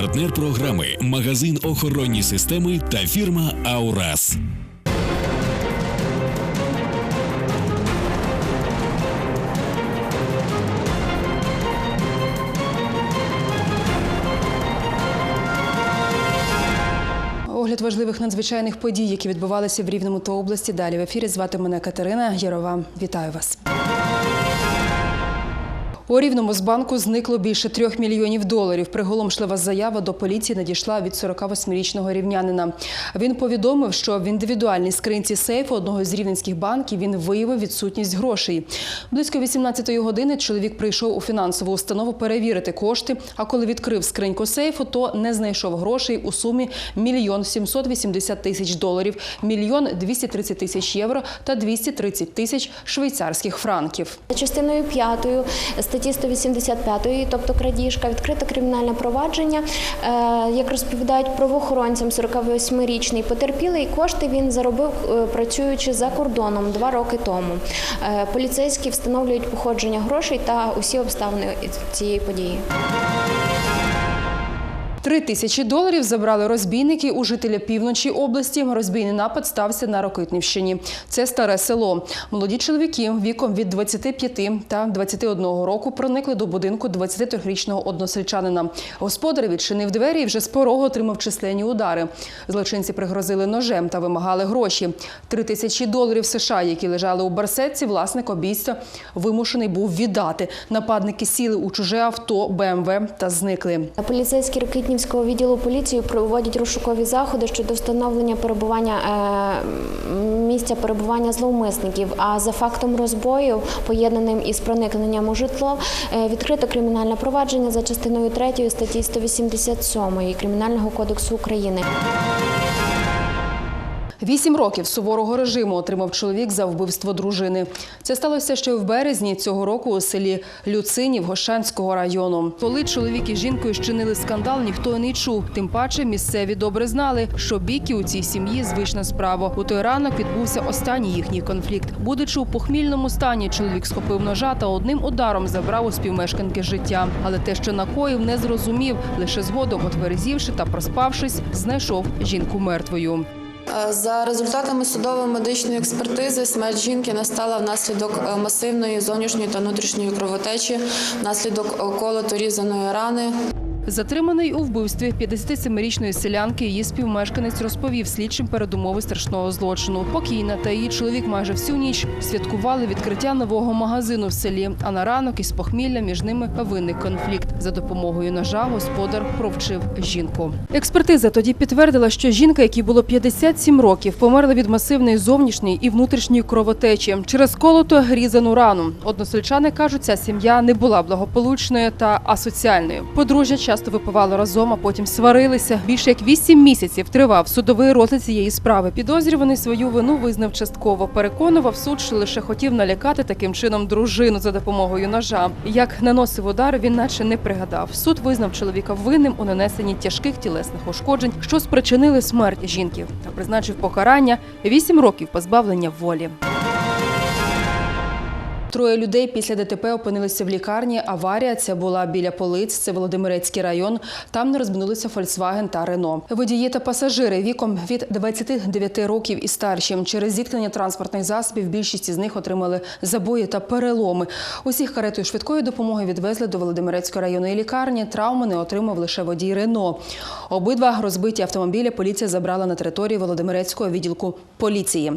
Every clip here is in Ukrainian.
Партнер програми магазин охоронні системи та фірма Аурас. Огляд важливих надзвичайних подій, які відбувалися в Рівному та області. Далі в ефірі звати мене Катерина Ярова. Вітаю вас. У Рівному з банку зникло більше трьох мільйонів доларів. Приголомшлива заява до поліції надійшла від 48-річного рівнянина. Він повідомив, що в індивідуальній скринці сейфу одного з рівненських банків він виявив відсутність грошей. Близько 18-ї години чоловік прийшов у фінансову установу перевірити кошти. А коли відкрив скриньку сейфу, то не знайшов грошей у сумі мільйон 780 тисяч доларів, мільйон 230 тисяч євро та 230 тисяч швейцарських франків. Частиною 5 статті 185, тобто крадіжка, відкрите кримінальне провадження. Е, Як розповідають правоохоронцям, 48-річний потерпілий кошти він заробив е, працюючи за кордоном два роки тому. Е, Поліцейські встановлюють походження грошей та усі обставини цієї події. Три тисячі доларів забрали розбійники у жителя півночі області. Розбійний напад стався на Рокитнівщині. Це старе село. Молоді чоловіки віком від 25 та 21 року проникли до будинку 23-річного односельчанина. Господар відчинив двері і вже з порогу отримав численні удари. Злочинці пригрозили ножем та вимагали гроші. Три тисячі доларів США, які лежали у барсетці, власник обійстя вимушений був віддати. Нападники сіли у чуже авто БМВ та зникли. Поліцейські Рокитнівського відділу поліції проводять розшукові заходи щодо встановлення перебування е, місця перебування зловмисників. А за фактом розбою, поєднаним із проникненням у житло, е, відкрито кримінальне провадження за частиною 3 статті 187 Кримінального кодексу України. Вісім років суворого режиму отримав чоловік за вбивство дружини. Це сталося ще в березні цього року у селі Люцинів Гошанського району. Коли чоловік із жінкою щинили скандал, ніхто і не чув. Тим паче місцеві добре знали, що біки у цій сім'ї звична справа. У той ранок відбувся останній їхній конфлікт. Будучи у похмільному стані, чоловік схопив ножа та одним ударом забрав у співмешканки життя. Але те, що накоїв, не зрозумів. Лише згодом, отверезівши та проспавшись, знайшов жінку мертвою. За результатами судово-медичної експертизи, смерть жінки настала внаслідок е, масивної зовнішньої та внутрішньої кровотечі, внаслідок е, колото різаної рани. Затриманий у вбивстві 57-річної селянки її співмешканець розповів слідчим передумови страшного злочину. Покійна та її чоловік майже всю ніч святкували відкриття нового магазину в селі. А на ранок із похмілля між ними виник конфлікт. За допомогою ножа господар провчив жінку. Експертиза тоді підтвердила, що жінка, якій було 57 років, померла від масивної зовнішньої і внутрішньої кровотечі через колото різану рану. Односельчани кажуть, ця сім'я не була благополучною та асоціальною. Подружжя часто випивало разом, а потім сварилися. Більше як вісім місяців тривав судовий розгляд цієї справи. Підозрюваний свою вину визнав частково. Переконував суд, що лише хотів налякати таким чином дружину за допомогою ножа. Як наносив удар, він наче не пригадав. Суд визнав чоловіка винним у нанесенні тяжких тілесних ушкоджень, що спричинили смерть жінки, та призначив покарання вісім років позбавлення волі. Троє людей після ДТП опинилися в лікарні. Аварія ця була біля полиць. Це Володимирецький район. Там не розминулися Фольксваген та Рено. Водії та пасажири віком від 29 років і старші. Через зіткнення транспортних засобів більшість із них отримали забої та переломи. Усіх каретою швидкої допомоги відвезли до Володимирецької районної лікарні. Травми не отримав лише водій Рено. Обидва розбиті автомобілі поліція забрала на території Володимирецького відділку поліції.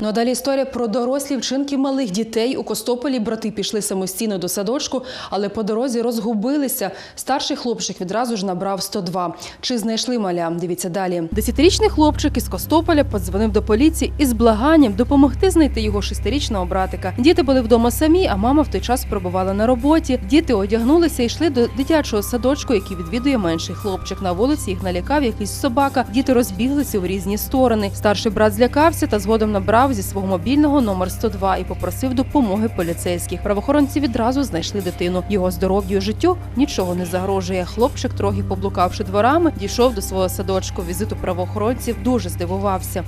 Ну а далі історія про дорослі вчинки малих дітей. У Костополі брати пішли самостійно до садочку, але по дорозі розгубилися. Старший хлопчик відразу ж набрав 102. Чи знайшли маля? Дивіться далі. Десятирічний хлопчик із Костополя подзвонив до поліції із благанням допомогти знайти його шестирічного братика. Діти були вдома самі, а мама в той час пробувала на роботі. Діти одягнулися і йшли до дитячого садочку, який відвідує менший хлопчик. На вулиці їх налякав якийсь собака. Діти розбіглися в різні сторони. Старший брат злякався та згодом набрав зі свого мобільного номер 102 і попросив допомоги поліцейських. Правоохоронці відразу знайшли дитину. Його здоров'ю життю нічого не загрожує. Хлопчик, трохи поблукавши дворами, дійшов до свого садочку. Візиту правоохоронців дуже здивувався.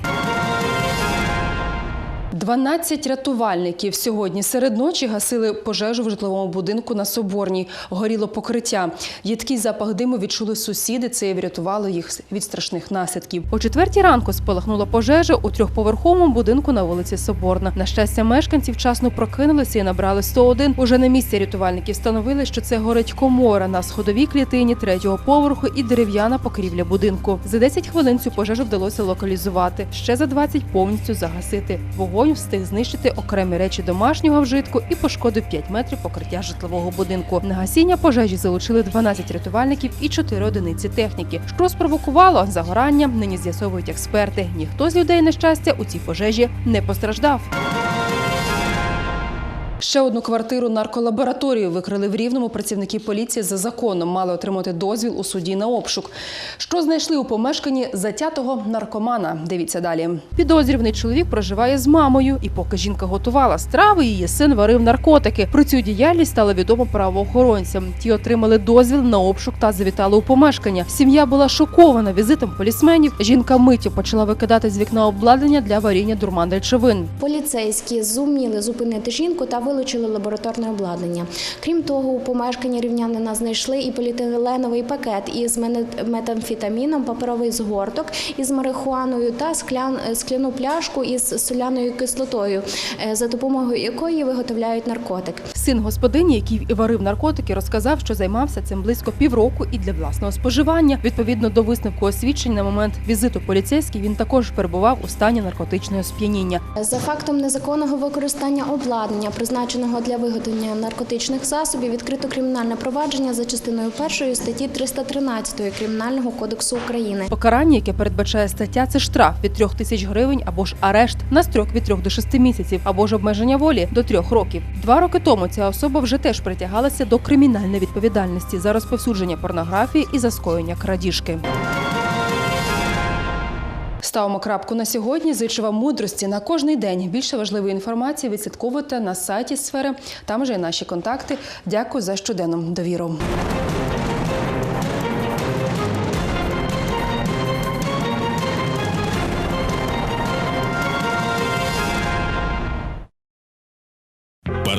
12 рятувальників сьогодні серед ночі гасили пожежу в житловому будинку на Соборній. Горіло покриття. Їдкий запах диму відчули сусіди. Це і врятувало їх від страшних наслідків. О четвертій ранку спалахнула пожежа у трьохповерховому будинку на вулиці Соборна. На щастя, мешканці вчасно прокинулися і набрали 101. Уже на місці рятувальники встановили, що це горить комора на сходовій клітині третього поверху і дерев'яна покрівля будинку. За 10 хвилин цю пожежу вдалося локалізувати. Ще за 20 повністю загасити. Вогонь встиг знищити окремі речі домашнього вжитку і пошкодив 5 метрів покриття житлового будинку. На гасіння пожежі залучили 12 рятувальників і 4 одиниці техніки. Що спровокувало загорання, нині з'ясовують експерти. Ніхто з людей нещастя у цій пожежі не постраждав. Ще одну квартиру нарколабораторію викрили в Рівному. Працівники поліції за законом мали отримати дозвіл у суді на обшук. Що знайшли у помешканні затятого наркомана? Дивіться далі. Підозрюваний чоловік проживає з мамою, і поки жінка готувала страви, її син варив наркотики. Про цю діяльність стало відомо правоохоронцям. Ті отримали дозвіл на обшук та завітали у помешкання. Сім'я була шокована візитом полісменів. Жінка миттю почала викидати з вікна обладнання для варіння дурман речовин. Поліцейські зуміли зупинити жінку та вилучили лабораторне обладнання. Крім того, у помешканні рівнянина знайшли і поліетиленовий пакет із метамфетаміном, паперовий згорток із марихуаною та склян, скляну пляшку із соляною кислотою, е, за допомогою якої виготовляють наркотик. Син господині, який і варив наркотики, розказав, що займався цим близько півроку і для власного споживання. Відповідно до висновку освідчень на момент візиту поліцейський він також перебував у стані наркотичного сп'яніння. За фактом незаконного використання обладнання, призначеного для виготовлення наркотичних засобів, відкрито кримінальне провадження за частиною першої статті 313 Кримінального кодексу України. Покарання, яке передбачає стаття, це штраф від трьох тисяч гривень або ж арешт на строк від трьох до шести місяців, або ж обмеження волі до трьох років. Два роки тому ця особа вже теж притягалася до кримінальної відповідальності за розповсюдження порнографії і за скоєння крадіжки. Ставимо крапку на сьогодні. Зичу вам мудрості на кожний день. Більше важливої інформації відслідковуйте на сайті сфери. Там же і наші контакти. Дякую за щоденну довіру.